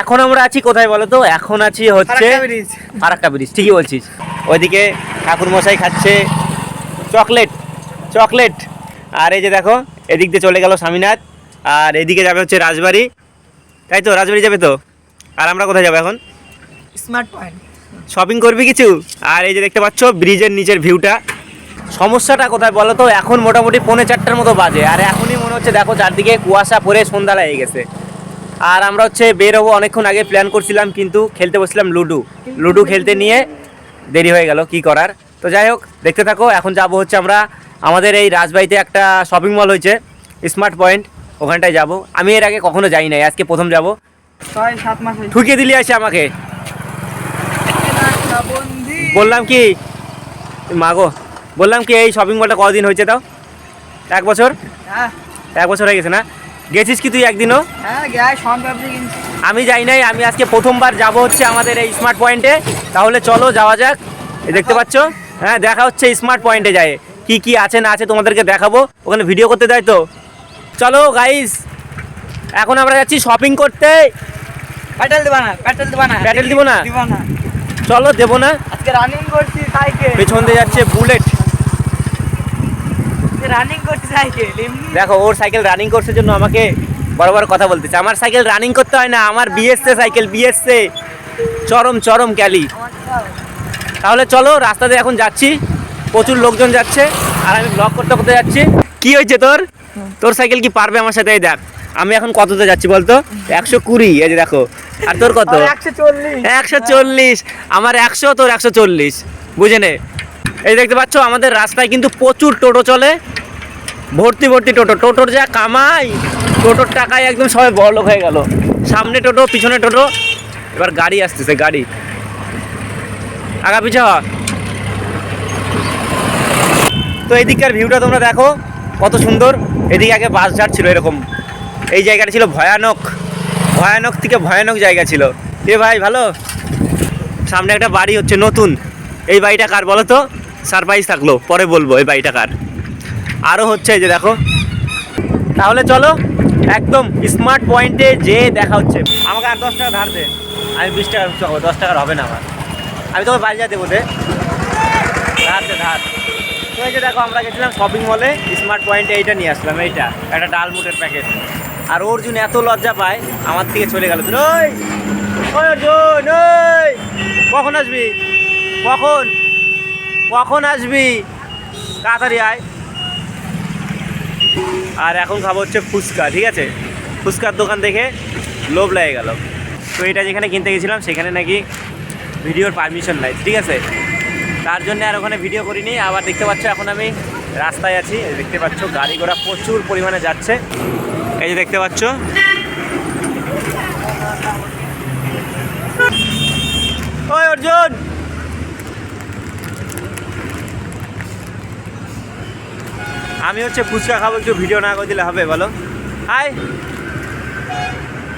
এখন আমরা আছি কোথায় বলো তো? এখন আছি হচ্ছে ফারাক্কা ব্রিজ। ঠিকই বলছিস। ওইদিকে ঠাকুর মশাই খাচ্ছে চকলেট চকলেট। আর এই যে দেখো এদিক দিয়ে চলে গেল স্বামীনাথ আর এদিকে যাবে হচ্ছে রাজবাড়ি। তাই তো? রাজবাড়ি যাবে তো? আর আমরা কোথায় যাব এখন? স্মার্ট পয়েন্ট শপিং করবি কিছু? আর এই যে দেখতে পাচ্ছ ব্রিজের নিচের ভিউটা সমস্যাটা কোথায় বলো তো? এখন মোটামুটি পৌনে চারটার মতো বাজে। আর এখনই মনে হচ্ছে দেখো চারদিকে কুয়াশা পরে সন্ধ্যা লেগে গেছে। আর আমরা হচ্ছে বের হব অনেকক্ষণ আগে প্ল্যান করছিলাম কিন্তু খেলতে বসছিলাম লুডো। লুডু খেলতে নিয়ে দেরি হয়ে গেল কি করার? তো যাই হোক দেখতে থাকো এখন যাব হচ্ছে আমরা আমাদের এই রাজবাড়িতে একটা শপিং মল হয়েছে স্মার্ট পয়েন্ট ওখানটায় যাব। আমি এর আগে কখনো যাই নাই আজকে প্রথম যাব। ছয় সাত মাস ঠুকিয়ে দিলি আসে আমাকে। বললাম কি মাগো বললাম কি এই শপিং মলটা কদিন হয়েছে তাও? এক বছর? হ্যাঁ। এক বছর হয়ে গেছে না? গেছিস কি তুই একদিনও? হ্যাঁ আমি যাই নাই আমি আজকে প্রথমবার যাব হচ্ছে আমাদের এই স্মার্ট পয়েন্টে তাহলে চলো যাওয়া যাক। দেখতে পাচ্ছ? হ্যাঁ দেখা হচ্ছে স্মার্ট পয়েন্টে যায়। কি কি আছে না আছে তোমাদেরকে দেখাবো। ওখানে ভিডিও করতে দেয় তো। চলো গাইস এখন আমরা যাচ্ছি শপিং করতে। প্যাটেল দিবা না প্যাটেল দিবা না। প্যাটেল দিব না? না। চলো দেবো না। আজকে রানিং করছি সাইকেল পেছন দিয়ে যাচ্ছে বুলেট রানিং করছি সাইকেল দেখো ওর সাইকেল রানিং করছে জন্য আমাকে বড় বড় কথা বলতেছে। আমার সাইকেল রানিং করতে হয় না আমার বিএসসে সাইকেল বিএসসে চরম চরম ক্যালি। তাহলে চলো রাস্তাতে এখন যাচ্ছি। প্রচুর লোকজন যাচ্ছে আর আমি ব্লগ করতে করতে যাচ্ছি। কি হয়েছে তোর? তোর সাইকেল কি পারবে আমার সাথে? এই দেখ আমি এখন কততে যাচ্ছি বলতো? একশো কুড়ি এই যে দেখো। আর তোর কত? একশো চল্লিশ। একশো চল্লিশ। আমার একশো তোর একশো চল্লিশ। বুঝে নে। এই দেখতে পাচ্ছ আমাদের রাস্তায় কিন্তু প্রচুর টোটো চলে। ভর্তি ভর্তি টোটো। টোটোর যা কামাই, টোটোর টাকায় একদম সবাই বড়লোক হয়ে গেল। সামনে টোটো, পিছনে টোটো, এবার গাড়ি আসতেছে, গাড়ি। আগা পিছা তো এদিককার ভিউটা তোমরা দেখো, কত সুন্দর। এদিকে আগে বাস ঝাড় ছিল এরকম। এই জায়গাটা ছিল ভয়ানক। ভয়ানক থেকে ভয়ানক জায়গা ছিল। এ ভাই, ভালো? সামনে একটা বাড়ি হচ্ছে নতুন। এই বাড়িটা কার বলো তো সারপ্রাইজ থাকল, পরে বলব এই বাড়িটা কার। আরও হচ্ছে এই যে দেখো। তাহলে চলো, একদম স্মার্ট পয়েন্টে যে দেখা হচ্ছে। আমাকে আর দশ টাকা ধার দে। আমি বিশ টাকা চাবো দশ টাকার হবে না আমার। আমি তোমার বাড়ি যা দেবো, দে। ধার দে, ধার। তো এই যে দেখো, আমরা গেছিলাম শপিং মলে স্মার্ট পয়েন্টে এইটা নিয়ে আসলাম, এইটা। একটা ডালমুটের প্যাকেট আর অর্জুন এত লজ্জা পায়, আমার থেকে চলে গেল ওই অর্জুন, ওই। কখন আসবি? কখন? কখন আসবি? তাড়াতাড়ি আয়। আর এখন খাব হচ্ছে ফুচকা, ঠিক আছে? ফুচকার দোকান দেখে লোভ লেগে গেল। তো এটা যেখানে কিনতে গেছিলাম, সেখানে নাকি ভিডিওর পারমিশন নাই, ঠিক আছে? তার জন্য আর ওখানে ভিডিও করিনি। আবার দেখতে পাচ্ছ, এখন আমি রাস্তায় আছি। দেখতে পাচ্ছ, গাড়ি ঘোড়া প্রচুর পরিমাণে যাচ্ছে। এই যে দেখতে পাচ্ছ ওই অর্জুন আমি হচ্ছে ফুচকা খাব, একটু ভিডিও না করে দিলে হবে, বলো। হাই।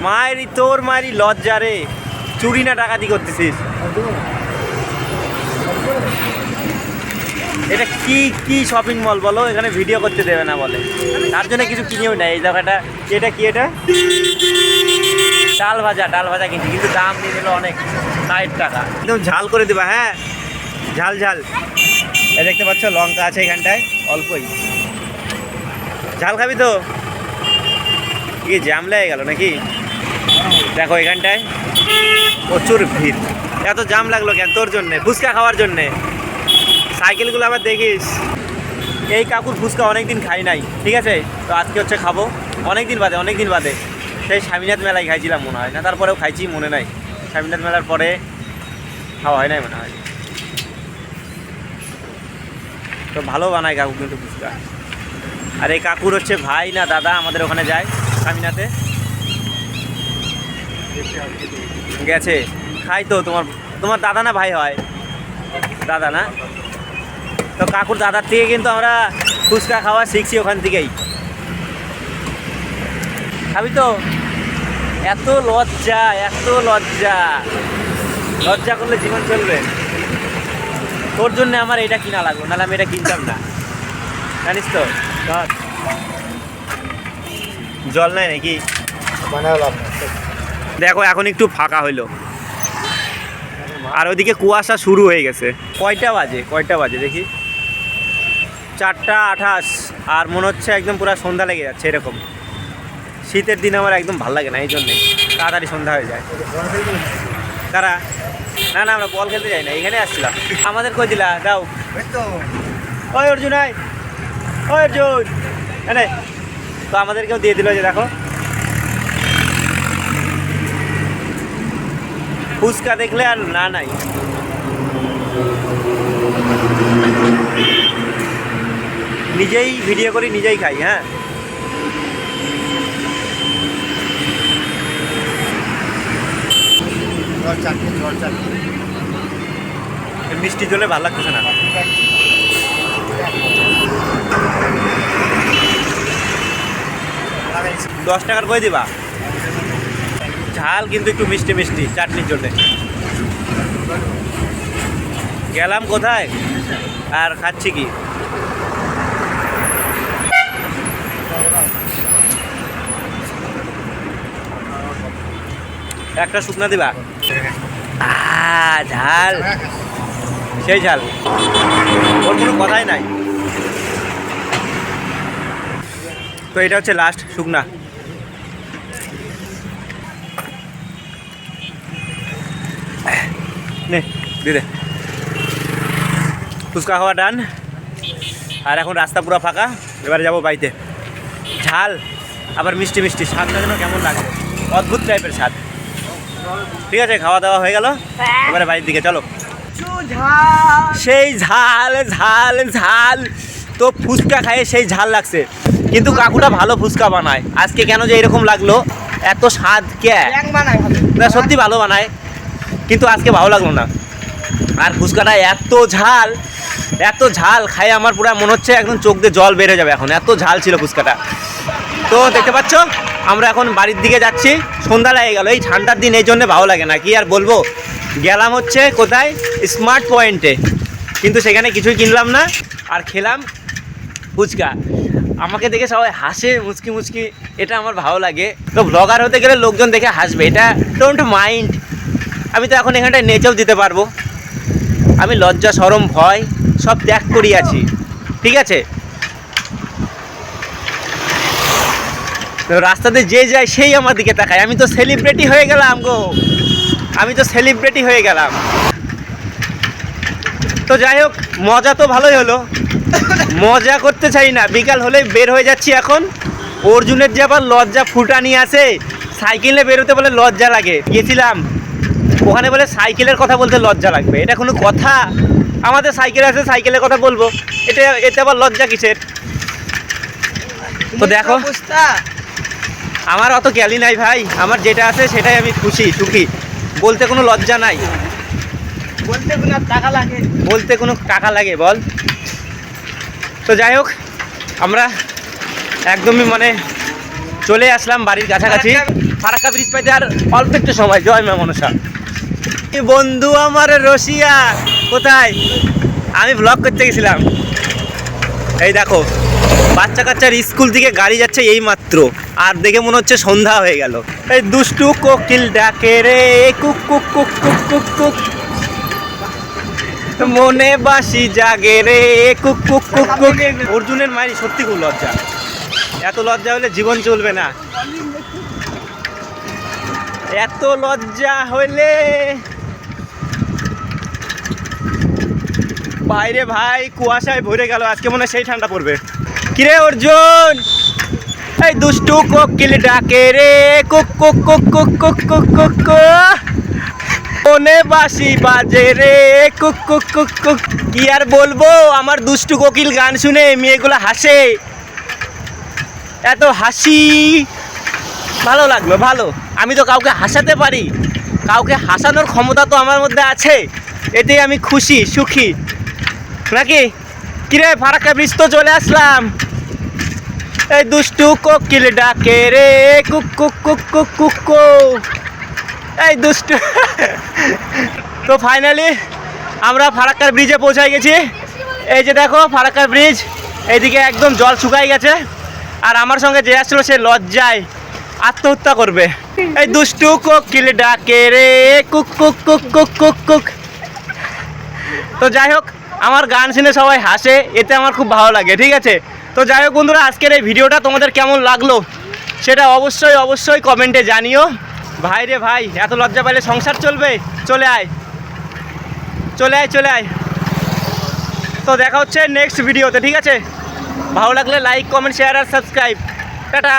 মায়েরই তোর মায়েরই লজ্জা রে। চুরি না ডাকাতি করতেছিস। এটা কি কি শপিং মল বলো? এখানে ভিডিও করতে দেবে না বলে। তার জন্য কিছু কিনেও নেই। এই জায়গাটা এটা কি এটা? ডাল ভাজা ডাল ভাজা কিনছি, কিন্তু দাম নিয়ে নিল অনেক। ষাট টাকা। একদম ঝাল করে দেবা হ্যাঁ। ঝাল ঝাল। দেখতে পাচ্ছ, লঙ্কা আছে এখানটায়, অল্পই। ঝাল খাবি তো? কি জ্যাম লেগে গেল নাকি? দেখো এখানটায় প্রচুর ভিড়। এত জাম লাগল কেন তোর জন্যে? ফুচকা খাওয়ার জন্যে। সাইকেলগুলো আবার দেখিস। এই কাকুর ফুচকা অনেক দিন খাই নাই, ঠিক আছে? তো আজকে হচ্ছে খাব। অনেক দিন বাদে অনেক দিন বাদে। সেই স্বামীনাথ মেলায় খাইছিলাম মনে হয়। না, তারপরেও খাইছি মনে নাই। স্বামীনাথ মেলার পরে খাওয়া হয় নাই মনে হয়। তো ভালো বানায় কাকু কিন্তু ফুচকা। আর এই কাকুর হচ্ছে ভাই না দাদা, আমাদের ওখানে যায় স্বামীনাথে। গেছে। খাই তো, তোমার তোমার দাদা না ভাই হয়? দাদা না? তো কাকুর দাদার থেকে কিন্তু আমরা ফুচকা খাওয়া শিখছি ওখান থেকেই। খাবি তো? এত লজ্জা এত লজ্জা। লজ্জা করলে জীবন চলবে। তোর জন্য আমার এটা কিনা লাগল, নাহলে আমি এটা কিনতাম না। জানিস তো? জল নাই নাকি? দেখো এখন একটু ফাঁকা হইল। আর ওইদিকে কুয়াশা শুরু হয়ে গেছে। কয়টা বাজে? কয়টা বাজে দেখি? চারটা আঠাশ আর মনে হচ্ছে একদম পুরো সন্ধ্যা লেগে যাচ্ছে এরকম। শীতের দিন আমার একদম ভালো লাগে না এই জন্যে তাড়াতাড়ি সন্ধ্যা হয়ে যায়। তারা না না আমরা বল খেলতে যাই না এখানে আসছিলাম। আমাদের কই দিলা? দাও। ওই অর্জুন ওই অর্জুন এনে তো আমাদেরকেও দিয়ে দিল যে দেখো। ফুচকা দেখলে আর না নাই। নিজেই ভিডিও করি নিজেই খাই হ্যাঁ। মিষ্টি জলে ভালো লাগতেছে না। দশ টাকার কই দিবা? ঝাল কিন্তু একটু মিষ্টি মিষ্টি, চাটনির জন্য। গেলাম কোথায়? আর খাচ্ছি কি? একটা শুকনা দিবা? ঝাল। সেই ঝাল। ওর কোনো কথাই নাই। তো এটা হচ্ছে লাস্ট শুকনা। নে দিদে ফুচকা খাওয়া ডান আর এখন রাস্তা পুরো ফাঁকা এবারে যাব বাড়িতে। ঝাল আবার মিষ্টি মিষ্টি স্বাদটা যেন কেমন লাগে। অদ্ভুত টাইপের স্বাদ। ঠিক আছে খাওয়া দাওয়া হয়ে গেল। এবারে বাড়ির দিকে চলো। সেই ঝাল ঝাল ঝাল। তো ফুচকা খায় সেই ঝাল লাগছে। কিন্তু কাকুটা ভালো ফুচকা বানায়। আজকে কেন যে এরকম লাগল? এত স্বাদ কে? না সত্যি ভালো বানায়। কিন্তু আজকে ভালো লাগল না। আর ফুচকাটা এত ঝাল এত ঝাল খাই আমার পুরো মনে হচ্ছে একদম চোখ দিয়ে জল বেড়ে যাবে এখন, এত ঝাল ছিল ফুচকাটা। তো দেখতে পাচ্ছ, আমরা এখন বাড়ির দিকে যাচ্ছি, সন্ধ্যা লেগে গেল, এই ঠান্ডার দিন এই জন্য ভালো লাগে না, কি আর বলব? গেলাম হচ্ছে কোথায়? স্মার্ট পয়েন্টে কিন্তু সেখানে কিছুই কিনলাম না, আর খেলাম ফুচকা। আমাকে দেখে সবাই হাসে, মুচকি মুচকি, এটা আমার ভালো লাগে। তো ব্লগার হতে গেলে লোকজন দেখে হাসবে, এটা ডোন্ট মাইন্ড আমি তো এখন এখানটায় নেচেও দিতে পারব। আমি লজ্জা, সরম, ভয়, সব ত্যাগ করিয়াছি ঠিক আছে? রাস্তাতে যে যায় সেই আমার দিকে তাকায়। আমি তো সেলিব্রিটি হয়ে গেলাম গো। আমি তো সেলিব্রিটি হয়ে গেলাম। তো যাই হোক, মজা তো ভালোই হলো। মজা করতে চাই না। বিকাল হলে বের হয়ে যাচ্ছি এখন। অর্জুনের যে আবার লজ্জা ফুটানি আছে, সাইকেলে বেরোতে বলে লজ্জা লাগে। গেছিলাম। ওখানে বলে সাইকেলের কথা বলতে লজ্জা লাগবে। এটা কোনো কথা? আমাদের সাইকেল আছে সাইকেলের কথা বলব। এটা এটা আবার লজ্জা কিসের? তো দেখো আমার অত গ্যালি নাই ভাই। আমার যেটা আছে সেটাই আমি খুশি সুখী। বলতে কোনো লজ্জা নাই। বলতে কোনো টাকা লাগে। বলতে কোনো টাকা লাগে বল। তো যাই হোক আমরা একদমই মানে চলে আসলাম বাড়ির কাছাকাছি। ফারাক্কা ব্রিজ পাইতে আর অল্প একটু সময়। জয় মা মনসা। বন্ধু আমার রশিয়া। কোথায়? আমি ব্লগ করতে গেছিলাম। এই দেখো বাচ্চা কাচ্চার স্কুল থেকে গাড়ি যাচ্ছে এই মাত্র আর দেখে মনে হচ্ছে সন্ধ্যা হয়ে গেল। এই দুষ্টু কোকিল ডাকে রে, কুক কুক কুক কুক কুক কুক। মনে বাসি জাগে রে, কুক কুক কুক কুক। অর্জুনের মায়ের সত্যি খুব লজ্জা। এত লজ্জা হলে জীবন চলবে না। এত লজ্জা হইলে বাইরে ভাই কুয়াশায় ভরে গেল, আজকে মনে হয় সেই ঠান্ডা পড়বে। কিরে অর্জুন? এই দুষ্টু কোকিল ডাকে রে, কুক কুক কুক কুক কুক কুক কুক কুক। বাসি বাজে রে, কুক কুক কুক কুক। কি আর বলব, আমার দুষ্টু কোকিল গান শুনে মেয়েগুলো হাসে। এত হাসি। ভালো লাগল, ভালো। আমি তো কাউকে হাসাতে পারি। কাউকে হাসানোর ক্ষমতা তো আমার মধ্যে আছে। এতেই আমি খুশি, সুখী। নাকি? কিরে, ফারাক্কা ব্রিজ তো চলে আসলাম। এই দুষ্টু কোকিল ডাকে রে, কুক কুক কুক কুক কুক কুক। এই দুষ্টু। তো ফাইনালি আমরা ফারাক্কার ব্রিজে পৌঁছাই গেছি। এই যে দেখো ফারাক্কার ব্রিজ এইদিকে একদম জল শুকাই গেছে। আর আমার সঙ্গে যে আসছিল সে লজ্জায় আত্মহত্যা করবে। এই দুষ্টু কোকিল ডাকে রে, কুক কুক কুক কুক কুক কুক। তো যাই হোক আমার গান শুনে সবাই হাসে, এতে আমার খুব ভালো লাগে, ঠিক আছে? তো যাই হোক বন্ধুরা, আজকের এই ভিডিওটা তোমাদের কেমন লাগল সেটা অবশ্যই অবশ্যই কমেন্টে জানিও। ভাই রে ভাই, এত লজ্জা পাইলে সংসার চলবে? চলে আয়। চলে আয় চলে আয়। তো দেখা হচ্ছে নেক্সট ভিডিওতে ঠিক আছে? ভালো লাগলে লাইক কমেন্ট শেয়ার আর সাবস্ক্রাইব টাটা।